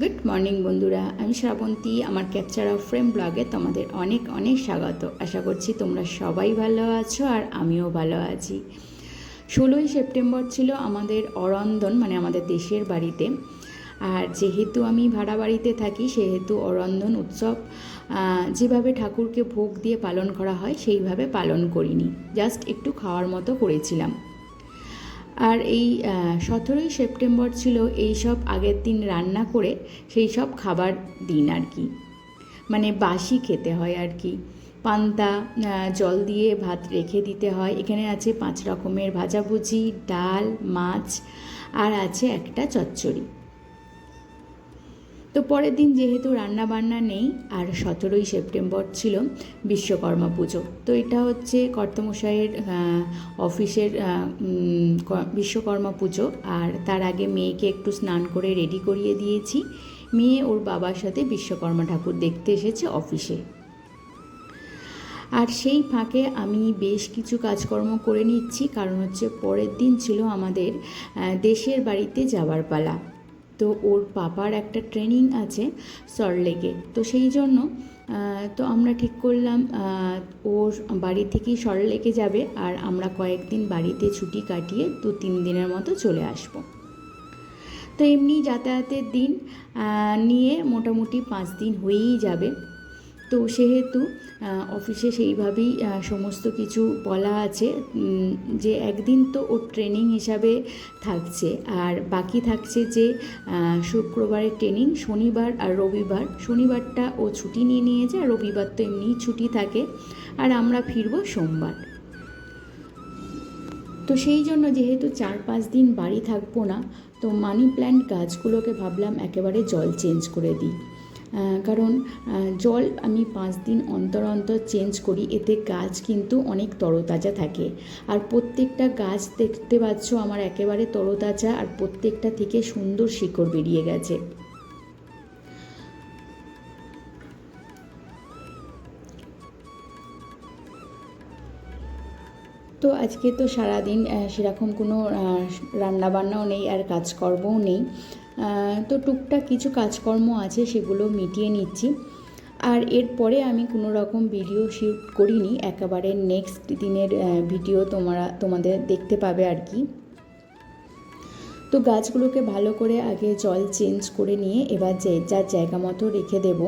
Good morning বন্ধুরা। আমি শ্রাবন্তী, আমার ক্যাপচার অফ ফ্রেম ব্লগে তোমাদের অনেক অনেক স্বাগত। আশা করছি তোমরা সবাই ভালো আছো আর আমিও ভালো আছি। ষোলোই সেপ্টেম্বর ছিল আমাদের অরন্দন মানে আমাদের দেশের বাড়িতে। আর যেহেতু আমি ভাড়া বাড়িতে থাকি, সেহেতু অরন্দন উৎসব যেভাবে ঠাকুরকে ভোগ দিয়ে পালন করা হয়, সেইভাবে পালন করিনি। জাস্ট একটু খাওয়ার মতো করেছিলাম। আর এই সতেরোই সেপ্টেম্বর ছিল এই সব আগের দিন রান্না করে সেই সব খাবার দিন আর কি। মানে বাসি খেতে হয় আর কি। পান্তা জল দিয়ে ভাত রেখে দিতে হয়। এখানে আছে পাঁচ রকমের ভাজাভুজি, ডাল, মাছ, আর আছে একটা চচ্চড়ি। তো পরের দিন যেহেতু রান্না বান্না নেই, আর সতেরোই সেপ্টেম্বর ছিল বিশ্বকর্মা পুজো, তো এটা হচ্ছে কর্তমশাইয়ের অফিসের বিশ্বকর্মা পুজো, আর তার আগে মেয়েকে একটু স্নান করে রেডি করিয়ে দিয়েছি। মেয়ে ওর বাবার সাথে বিশ্বকর্মা ঠাকুর দেখতে এসেছে অফিসে। আর সেই ফাঁকে আমি বেশ কিছু কাজকর্ম করে নিচ্ছি, কারণ হচ্ছে পরের দিন ছিল আমাদের দেশের বাড়িতে যাওয়ার পালা। তো ওর পাপার একটা ট্রেনিং আছে সল্টলেকে তো সেই জন্য তো আমরা ঠিক করলাম ওর বাড়ি থেকেই সল্টলেকে যাবে আর আমরা কয়েকদিন বাড়িতে ছুটি কাটিয়ে দু তিন দিনের মতো চলে আসব। তো এমনি যাতায়াতের দিন নিয়ে মোটামুটি পাঁচ দিন হয়েই যাবে। তো সেহেতু অফিসে সেইভাবেই সমস্ত কিছু বলা আছে। যে একদিন তো ওর ট্রেনিং হিসাবে থাকছে। আর বাকি থাকছে যে শুক্রবারের ট্রেনিং শনিবার আর রবিবার। শনিবারটা ও ছুটি নিয়ে নিয়েছে আর রবিবার তো এমনিই ছুটি থাকে। আর আমরা ফিরবো সোমবার। তো সেই জন্য যেহেতু চার পাঁচ দিন বাড়ি থাকব না, তো মানি প্ল্যান্ট গাছগুলোকে ভাবলাম একেবারে জল চেঞ্জ করে দিই। কারণ জল আমি পাঁচ দিন অন্তর অন্তর চেঞ্জ করি, এতে গাছ কিন্তু অনেক তরতাজা থাকে। আর প্রত্যেকটা গাছ দেখতে পাচ্ছ আমার একেবারে তরতাজা, আর প্রত্যেকটা থেকে সুন্দর শিকড় বেরিয়ে গেছে। তো আজকে তো সারাদিন সেরকম কোনো রান্না বান্নাও নেই, আর কাজকর্মও নেই। তো টুকটাক কিছু কাজকর্ম আছে সেগুলো মিটিয়ে নিচ্ছি। আর এরপরে আমি কোনো রকম ভিডিও শ্যুট করিনি, একেবারে নেক্সট দিনের ভিডিও তোমরা, তোমাদের দেখতে পাবে আর কি। তো গাছগুলোকে ভালো করে আগে জল চেঞ্জ করে নিয়ে এবার যে যার জায়গা মতো রেখে দেব।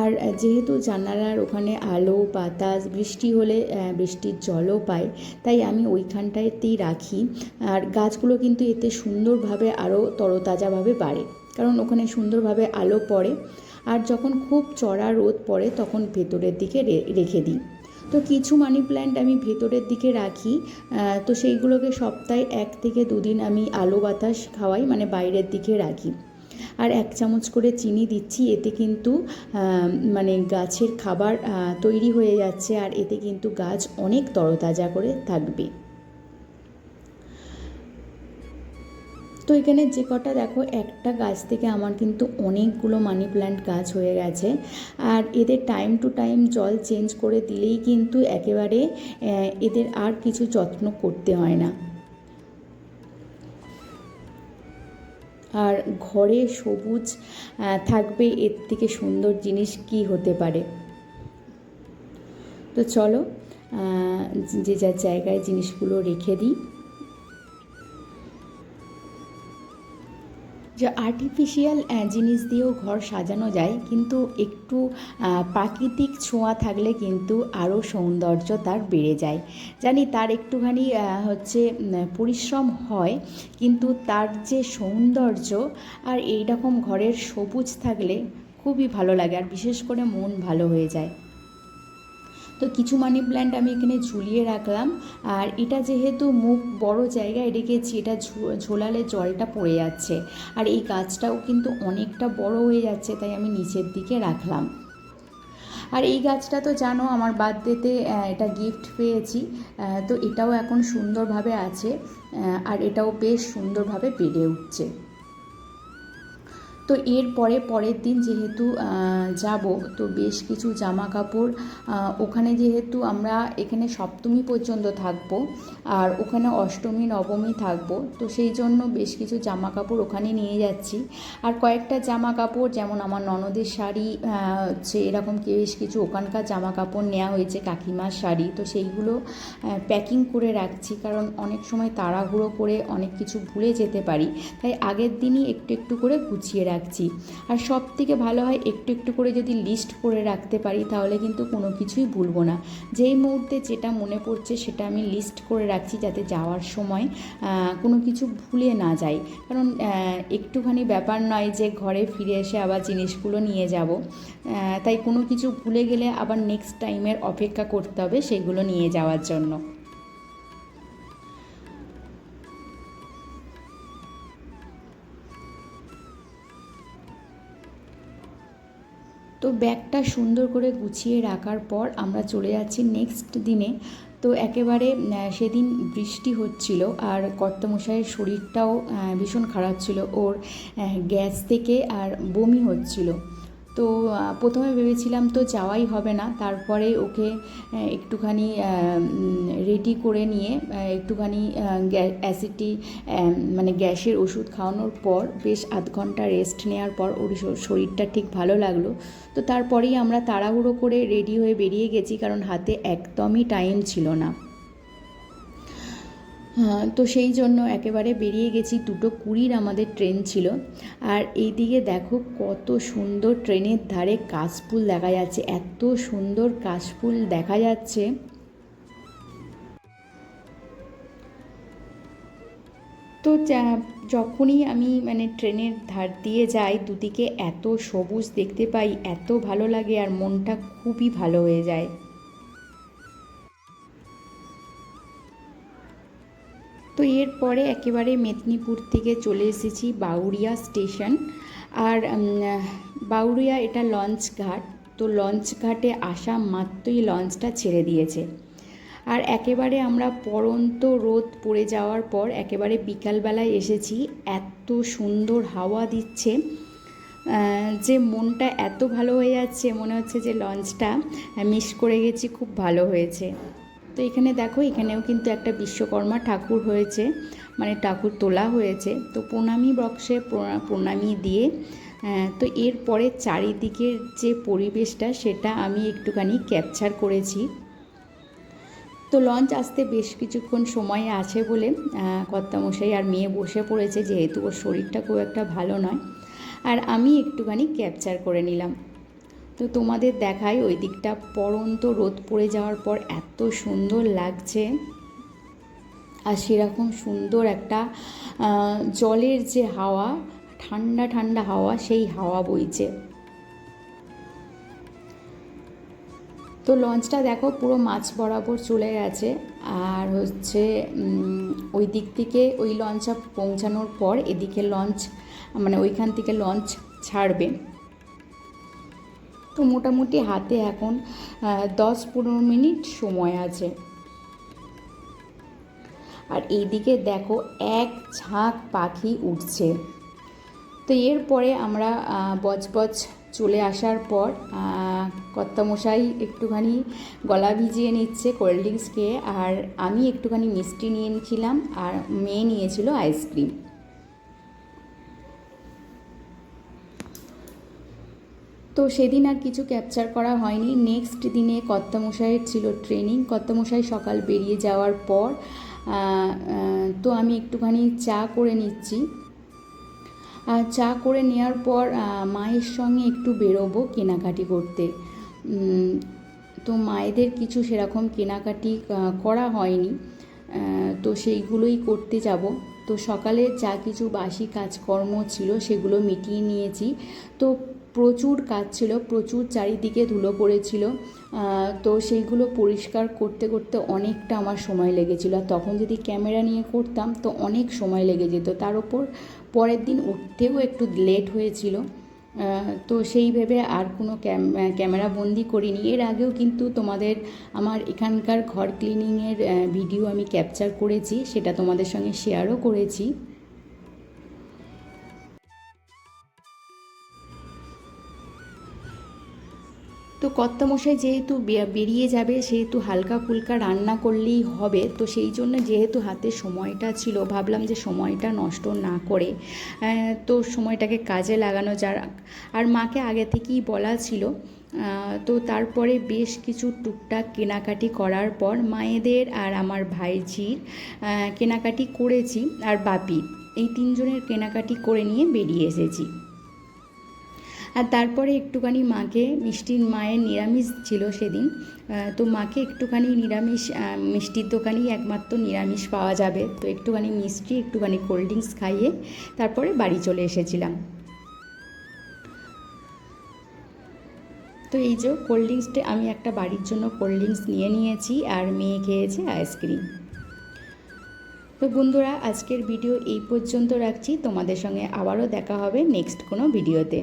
আর যেহেতু জানালার ওখানে আলো, বাতাস, বৃষ্টি হলে বৃষ্টির জলও পায়, তাই আমি ওইখানটাতেই রাখি। আর গাছগুলো কিন্তু এতে সুন্দরভাবে আরও তরতাজাভাবে বাড়ে, কারণ ওখানে সুন্দরভাবে আলো পড়ে। আর যখন খুব চড়া রোদ পড়ে, তখন ভেতরের দিকে রেখে দিই। তো কিছু মানি প্ল্যান্ট আমি ভেতরের দিকে রাখি তো সেইগুলোকে সপ্তাহে এক থেকে দুদিন আমি আলো বাতাস খাওয়াই মানে বাইরের দিকে রাখি। আর এক চামচ করে চিনি দিচ্ছি, এতে কিন্তু মানে গাছের খাবার তৈরি হয়ে যাচ্ছে আর এতে কিন্তু গাছ অনেক তরতাজা করে থাকবে। তো এখানে যে কটা দেখো, একটা গাছ থেকে আমার কিন্তু অনেকগুলো মানি প্ল্যান্ট গাছ হয়ে গেছে। আর এদের টাইম টু টাইম জল চেঞ্জ করে দিলেই কিন্তু একেবারে এদের আর কিছু যত্ন করতে হয় না। আর ঘরে সবুজ থাকবে এর থেকে সুন্দর জিনিস কি হতে পারে? তো চলো যে যার জায়গায় জিনিসগুলো রেখে দিই। যে আর্টিফিশিয়াল জিনিস দিয়েও ঘর সাজানো যায়, কিন্তু একটু প্রাকৃতিক ছোঁয়া থাকলে কিন্তু আরও সৌন্দর্য তার বেড়ে যায়। জানি তার একটুখানি হচ্ছে পরিশ্রম হয়, কিন্তু তার যে সৌন্দর্য আর এই রকম ঘরের সবুজ থাকলে খুবই ভালো লাগে, আর বিশেষ করে মন ভালো হয়ে যায়। তো কিছু মানি প্ল্যান্ট আমি এখানে ঝুলিয়ে রাখলাম। আর এটা যেহেতু মুখ বড় জায়গায় রেখেছি, এটা ঝোলালে জলটা পড়ে যাচ্ছে। আর এই গাছটাও কিন্তু অনেকটা বড় হয়ে যাচ্ছে, তাই আমি নিচের দিকে রাখলাম। আর এই গাছটা তো জানো, আমার বার্থডেতে এটা গিফট পেয়েছি। তো এটাও এখন সুন্দরভাবে আছে। আর এটাও বেশ সুন্দরভাবে বেড়ে উঠছে। তো তো এরপরে পরের দিন যেহেতু যাব, তো বেশ কিছু জামা কাপড় ওখানে যেহেতু আমরা এখানে সপ্তমী পর্যন্ত থাকব, আর ওখানে অষ্টমী, নবমী থাকব, তো সেই জন্য বেশ কিছু জামা কাপড় ওখানে নিয়ে যাচ্ছি। আর কয়েকটা জামা কাপড় যেমন আমার ননদের শাড়ি হচ্ছে এরকম বেশ কিছু ওখানকার জামা কাপড় নেওয়া হয়েছে, কাকিমার শাড়ি, তো সেইগুলো প্যাকিং করে রাখছি, কারণ অনেক সময় তাড়াহুড়ো করে অনেক কিছু ভুলে যেতে পারি। তাই আগের দিনই একটু একটু করে গুছিয়ে রাখছি। আর সব থেকে ভালো হয় একটু একটু করে যদি লিস্ট করে রাখতে পারি, তাহলে কিন্তু কোনো কিছুই ভুলবো না। যেই মুহূর্তে যেটা মনে পড়ছে সেটা আমি লিস্ট করে রাখছি যাতে যাওয়ার সময় কোনো কিছু ভুলে না যাই। কারণ একটুখানি ব্যাপার নয় যে ঘরে ফিরে এসে আবার জিনিসগুলো নিয়ে যাব। তাই কোনো কিছু ভুলে গেলে আবার নেক্সট টাইমের অপেক্ষা করতে হবে সেগুলো নিয়ে যাওয়ার জন্য। তো ব্যাগটা সুন্দর করে গুছিয়ে রাখার পর আমরা চলে যাচ্ছি নেক্সট দিনে। তো একেবারে সেদিন বৃষ্টি হচ্ছিল আর কর্তামশাইয়ের শরীরটাও ভীষণ খারাপ ছিল। ওর গ্যাস থেকে আর বমি হচ্ছিল। তো প্রথমে ভেবেছিলাম তো যাওয়াই হবে না। তারপরে ওকে একটুখানি রেডি করে নিয়ে একটুখানি অ্যাসিডি মানে গ্যাসের ওষুধ খাওয়ানোর পর বেশ আধ ঘণ্টা রেস্ট নেওয়ার পর ওর শরীরটা ঠিক ভালো লাগল। তো তারপরেই আমরা তাড়াহুড়ো করে রেডি হয়ে বেরিয়ে গেছি, কারণ হাতে একদমই টাইম ছিল না। তো সেই জন্য একেবারে বেরিয়ে গেছি। দুটো কুড়ির আমাদের ট্রেন ছিল। আর এইদিকে দেখো কত সুন্দর ট্রেনের ধারে কাশফুল দেখা যাচ্ছে। এত সুন্দর কাশফুল দেখা যাচ্ছে। তো যখনই আমি মানে ট্রেনের ধার দিয়ে যাই, দুদিকে এত সবুজ দেখতে পাই, এত ভালো লাগে আর মনটা খুবই ভালো হয়ে যায়। তো এরপরে একেবারে মেদিনীপুর থেকে চলে এসেছি বাউরিয়া স্টেশন। আর বাউরিয়া এটা লঞ্চ ঘাট, তো লঞ্চ ঘাটে আসা মাত্রই লঞ্চটা ছেড়ে দিয়েছে। আর একেবারে আমরা পড়ন্ত রোদ পড়ে যাওয়ার পর একেবারে বিকালবেলায় এসেছি, এত সুন্দর হাওয়া দিচ্ছে যে মনটা এত ভালো হয়ে যাচ্ছে, মনে হচ্ছে যে লঞ্চটা মিস করে গেছি, খুব ভালো হয়েছে। তো এখানে দেখো, এখানেও কিন্তু একটা বিশ্বকর্মা ঠাকুর হয়েছে মানে ঠাকুর তোলা হয়েছে। তো প্রণামী বক্সে প্রণা- প্রণামী দিয়ে তো এরপরে চারিদিকের যে পরিবেশটা, সেটা আমি একটুখানি ক্যাপচার করেছি। তো লঞ্চ আসতে বেশ কিছুক্ষণ সময় আছে বলে কর্তামশাই আর মেয়ে বসে পড়েছে, যেহেতু ওর শরীরটা খুব একটা ভালো নয়। আর আমি একটুখানি ক্যাপচার করে নিলাম। তো তোমাদের দেখাই, ওই দিকটা পরন্ত রোদ পড়ে যাওয়ার পর এত সুন্দর লাগছে। আর সেরকম সুন্দর একটা জলের যে হাওয়া, ঠান্ডা ঠান্ডা হাওয়া, সেই হাওয়া বইছে। তো লঞ্চটা দেখো, পুরো মাছ বরাবর চলে গেছে। আর হচ্ছে ওই দিক থেকে ওই লঞ্চটা পৌঁছানোর পর এদিকে লঞ্চ মানে ওইখান থেকে লঞ্চ ছাড়বে। তো মোটামুটি হাতে এখন দশ পনেরো মিনিট সময় আছে। আর এইদিকে দেখো এক ঝাঁক পাখি উঠছে। তো এরপরে আমরা বজবজ চলে আসার পর আহ, কর্তামশাই একটুখানি গলা ভিজিয়ে নিচ্ছে কোল্ড ড্রিঙ্কস খেয়ে আর আমি একটুখানি মিষ্টি নিয়ে নিয়েছিলাম আর মেয়ে নিয়েছিল আইসক্রিম। তো সেদিন আর কিছু ক্যাপচার করা হয়নি। নেক্সট দিনে কর্তামশাইয়ের ছিল ট্রেনিং কর্তামশাই সকাল বেরিয়ে যাওয়ার পর তো আমি একটুখানি চা করে নিচ্ছি। আর চা করে নেওয়ার পর মায়ের সঙ্গে একটু বেরোবো কেনাকাটি করতে। তো মায়েদের কিছু সেরকম কেনাকাটি করা হয়নি। তো সেইগুলোই করতে যাব। তো সকালে যা কিছু বাসি কাজকর্ম ছিল সেগুলো মিটিয়ে নিয়েছি। তো প্রচুর কাজ ছিল, প্রচুর চারিদিকে ধুলো পড়েছিল। তো সেইগুলো পরিষ্কার করতে করতে অনেকটা আমার সময় লেগেছিল। আর তখন যদি ক্যামেরা নিয়ে করতাম তো অনেক সময় লেগে যেত। তার উপর পরের দিন উঠতেও একটু লেট হয়েছিল। তো সেই ভেবে আর কোনো ক্যাম- ক্যামেরা বন্দি করিনি। এর আগেও কিন্তু তোমাদের আমার এখানকার ঘর ক্লিনিংয়ের ভিডিও আমি ক্যাপচার করেছি। সেটা তোমাদের সঙ্গে শেয়ারও করেছি। তো কর্তামশাই যেহেতু বেরিয়ে যাবে, সেহেতু হালকা ফুলকা রান্না করলেই হবে, তো সেই জন্য যেহেতু হাতে সময়টা ছিল, ভাবলাম যে সময়টা নষ্ট না করে তো সময়টাকে কাজে লাগানো যার আর মাকে আগে থেকেই বলা ছিল তো তারপরে বেশ কিছু টুকটাক কেনাকাটি করার পর মায়েদের আর আমার ভাইঝির কেনাকাটি করেছি, আর বাপি, এই তিনজনের কেনাকাটি করে নিয়ে বেরিয়ে এসেছি। আর তারপরে একটুখানি মাকে, মিষ্টির মায়ের নিরামিষ ছিল সেদিন। তো মাকে একটুখানি নিরামিষ মিষ্টির দোকানেই একমাত্র নিরামিষ পাওয়া যাবে। তো একটুখানি মিষ্টি, একটুখানি কোল্ড ড্রিঙ্কস খাইয়ে তারপরে বাড়ি চলে এসেছিলাম। তো এই যে কোল্ড ড্রিঙ্কসটা আমি একটা বাড়ির জন্য কোল্ড ড্রিঙ্কস নিয়ে নিয়েছি আর মেয়ে খেয়েছে আইসক্রিম তো বন্ধুরা, আজকের ভিডিও এই পর্যন্ত রাখছি। তোমাদের সঙ্গে আবারও দেখা হবে নেক্সট কোনো ভিডিওতে